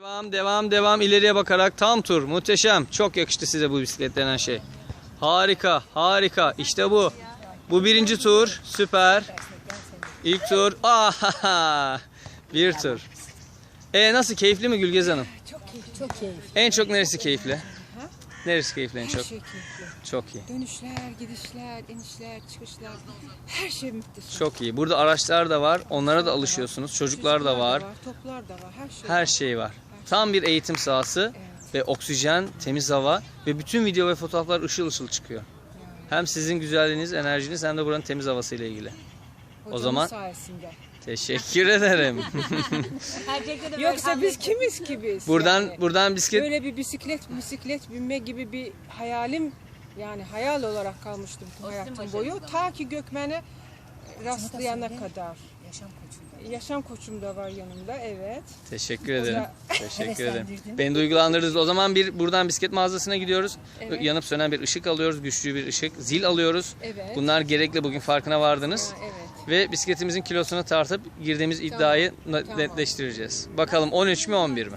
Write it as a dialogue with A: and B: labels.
A: Devam devam devam ileriye bakarak tam tur muhteşem çok yakıştı size bu bisiklet denen şey. Harika harika işte bu. Bu birinci tur süper. İlk tur ah bir tur. E nasıl keyifli mi Gülgez Hanım?
B: Çok keyifli. Çok keyifli.
A: En çok neresi keyifli? Neresi keyifli en
B: Her
A: çok?
B: şey keyifli.
A: Çok iyi.
B: Dönüşler, gidişler, inişler, çıkışlar. Her şey muhteşem.
A: Çok iyi. Burada araçlar da var. Onlara da alışıyorsunuz. Çocuklar da var.
B: Toplar da var. Her şey
A: Her
B: var.
A: şey var. Tam bir eğitim sahası
B: Evet.
A: ve oksijen, temiz hava ve bütün video ve fotoğraflar ışıl ışıl çıkıyor. Hem sizin güzelliğiniz, enerjiniz hem de buranın temiz havasıyla ilgili.
B: Hocamın
A: zaman-
B: sayesinde.
A: Teşekkür ederim.
B: Yoksa biz kimiz ki biz?
A: buradan
B: yani?
A: buradan bisiklet
B: Böyle bir bisiklet, bisiklet binme gibi bir hayalim yani hayal olarak kalmıştı bütün hayatım boyu. Ta ki Gökmen'e rastlayana kadar.
C: Yaşam
B: koçum da var yanımda evet.
A: Teşekkür ederim. Teşekkür ederim. Beni duygulandırdınız. O zaman bir buradan bisiklet mağazasına gidiyoruz.
B: Evet.
A: Yanıp sönen bir ışık alıyoruz. Güçlü bir ışık. Zil alıyoruz.
B: Evet.
A: Bunlar gerekli. Bugün farkına vardınız.
B: Ha, evet.
A: Ve bisikletimizin kilosunu tartıp girdiğimiz iddiayı
B: Tamam.
A: netleştireceğiz. Bakalım 13 mü 11 mi?